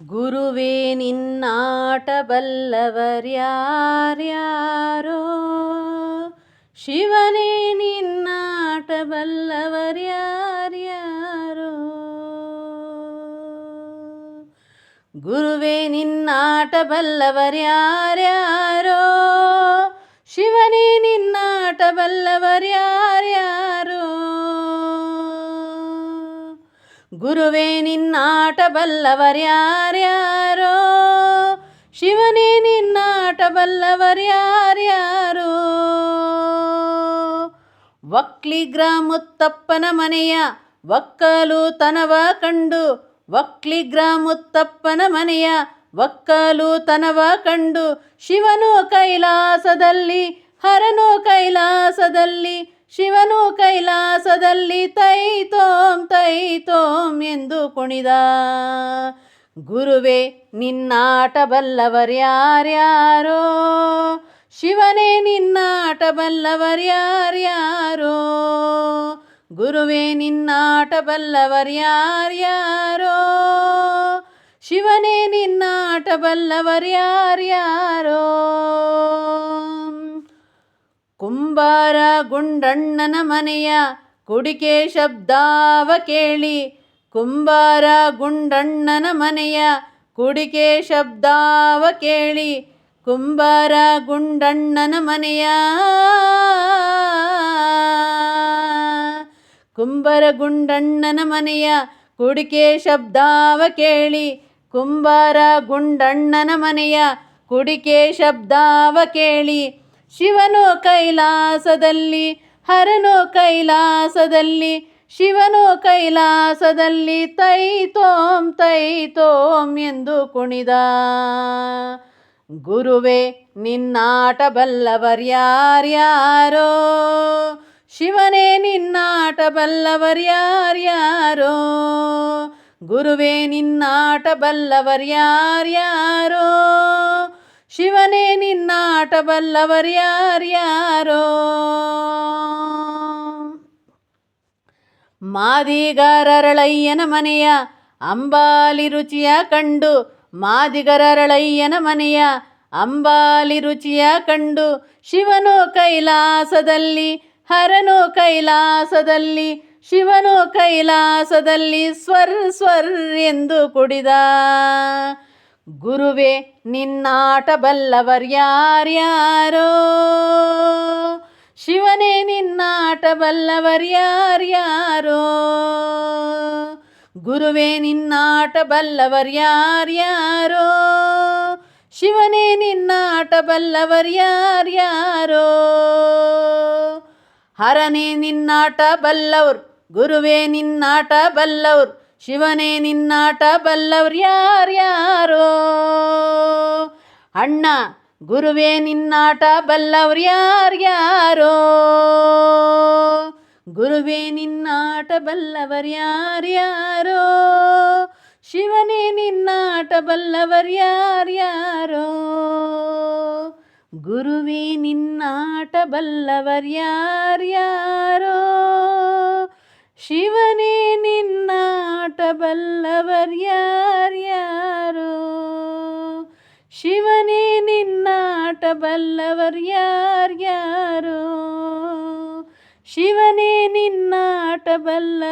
ಗುರುವೇ ನಿನ್ನಾಟ ಶಿವನೇ ನಿನ್ನಾಟ ಬಲ್ಲವರ್ಯಾರ್ಯಾರೋ ಗುರುವೇ ನಿನ್ನಾಟ ಬಲ್ಲವರ್ಯಾರ್ಯಾರೋ ಶಿವನೇ ನಿನ್ನಾಟ ಬಲ್ಲವರ್ಯಾರ್ಯಾರೋ ಗುರುವೇ ನಿನ್ನಾಟ ಬಲ್ಲವರ್ಯಾರ್ಯಾರೋ ಶಿವನೇ ನಿನ್ನಾಟ ಬಲ್ಲವರ್ಯಾರ್ಯಾರೋ ಒಕ್ಲಿಗ್ರ ಮುತ್ತಪ್ಪನ ಮನೆಯ ಒಕ್ಕಲುತನವ ಕಂಡು ಒಕ್ಲಿಗ್ರ ಮುತ್ತಪ್ಪನ ಮನೆಯ ಒಕ್ಕಲುತನವ ಕಂಡು, ಶಿವನು ಕೈಲಾಸದಲ್ಲಿ, ಹರನು ಕೈಲಾಸದಲ್ಲಿ ಶಿವನು ಕೈಲಾಸದಲ್ಲಿ ತೈತೋಂ ತೈತೋಂ ಎಂದು ಕುಣಿದ. ಗುರುವೇ ನಿನ್ನಾಟ ಬಲ್ಲವರ್ಯಾರ್ಯಾರೋ ಶಿವನೇ ನಿನ್ನಾಟ ಬಲ್ಲವರ್ಯಾರ್ಯಾರೋ ಗುರುವೇ ನಿನ್ನಾಟ ಬಲ್ಲವರ್ಯಾರ್ಯಾರೋ ಶಿವನೇ ನಿನ್ನಾಟ ಬಲ್ಲವರ್ಯಾರ್ಯಾರೋ ಕುಂಬಾರ ಗುಂಡಣ್ಣನ ಮನೆಯ ಕುಡಿಕೆ ಶಬ್ದಾವ ಕೇಳಿ. ಕುಂಬಾರ ಗುಂಡಣ್ಣನ ಮನೆಯ ಕುಡಿಕೆ ಶಬ್ದಾವ ಕೇಳಿ. ಕುಂಬಾರ ಗುಂಡಣ್ಣನ ಮನೆಯ ಕುಂಬರ ಗುಂಡಣ್ಣನ ಮನೆಯ ಕುಡಿಕೆ ಶಬ್ದಾವ ಕೇಳಿ. ಕುಂಬಾರ ಗುಂಡಣ್ಣನ ಮನೆಯ ಕುಡಿಕೆ ಶಬ್ದಾವ ಕೇಳಿ. ಶಿವನು ಕೈಲಾಸದಲ್ಲಿ, ಹರನು ಕೈಲಾಸದಲ್ಲಿ, ಶಿವನು ಕೈಲಾಸದಲ್ಲಿ ತೈತೋಂ ತೈತೋಂ ಎಂದು ಕುಣಿದ. ಗುರುವೇ ನಿನ್ನಾಟ ಬಲ್ಲವರ್ಯಾರ್ಯಾರೋ ಶಿವನೇ ನಿನ್ನಾಟ ಬಲ್ಲವರ್ಯಾರ್ಯಾರೋ ಗುರುವೇ ನಿನ್ನಾಟ ಬಲ್ಲವರ್ಯಾರ್ಯಾರೋ ಶಿವನೇ ನಿನ್ನಾಟ ಬಲ್ಲವರ್ಯಾರ್ಯಾರೋ ಮಾದಿಗರರಳಯ್ಯನ ಮನೆಯ ಅಂಬಾಲಿ ರುಚಿಯ ಕಂಡು, ಮಾದಿಗರರಳಯ್ಯನ ಮನೆಯ ಅಂಬಾಲಿ ರುಚಿಯ ಕಂಡು, ಶಿವನು ಕೈಲಾಸದಲ್ಲಿ, ಹರನು ಕೈಲಾಸದಲ್ಲಿ, ಶಿವನು ಕೈಲಾಸದಲ್ಲಿ ಸ್ವರ್ ಸ್ವರ್ ಎಂದು ಕುಡಿದ. ಗುರುವೇ ನಿನ್ನಾಟ ಬಲ್ಲವರ್ಯಾರ್ಯಾರೋ ಶಿವನೇ ನಿನ್ನಾಟ ಬಲ್ಲವರ್ಯಾರ್ಯಾರೋ ಗುರುವೇ ನಿನ್ನಾಟ ಬಲ್ಲವರ್ಯಾರ್ಯಾರೋ ಶಿವನೇ ನಿನ್ನಾಟ ಬಲ್ಲವರ್ಯಾರ್ಯಾರೋ ಹರನೇ ನಿನ್ನಾಟ ಬಲ್ಲವ್ರು ಗುರುವೇ ನಿನ್ನಾಟ ಬಲ್ಲವ್ರು ಶಿವನೇ ನಿನ್ನಾಟ ಬಲ್ಲವ್ರ್ಯಾರ್ಯಾರೋ? ಅಣ್ಣ, ಗುರುವೇ ನಿನ್ನಾಟ ಬಲ್ಲವ್ರ್ಯಾರ್ಯಾರೋ? ಗುರುವೇ ನಿನ್ನಾಟ ಬಲ್ಲವರ್ಯಾರ್ಯಾರೋ? ಶಿವನೇ ನಿನ್ನಾಟ ಬಲ್ಲವರ್ಯಾರ್ಯಾರೋ? ಗುರುವೇ ನಿನ್ನಾಟ ಬಲ್ಲವರ್ ಯಾರ್ಯಾರೋ ಶಿವನೇ ನಿನ್ನಾಟ ಬಲ್ಲವರ್ ಯಾರ್ಯಾರೋ? ಶಿವನೇ ನಿನ್ನಾಟ ಬಲ್ಲವರ್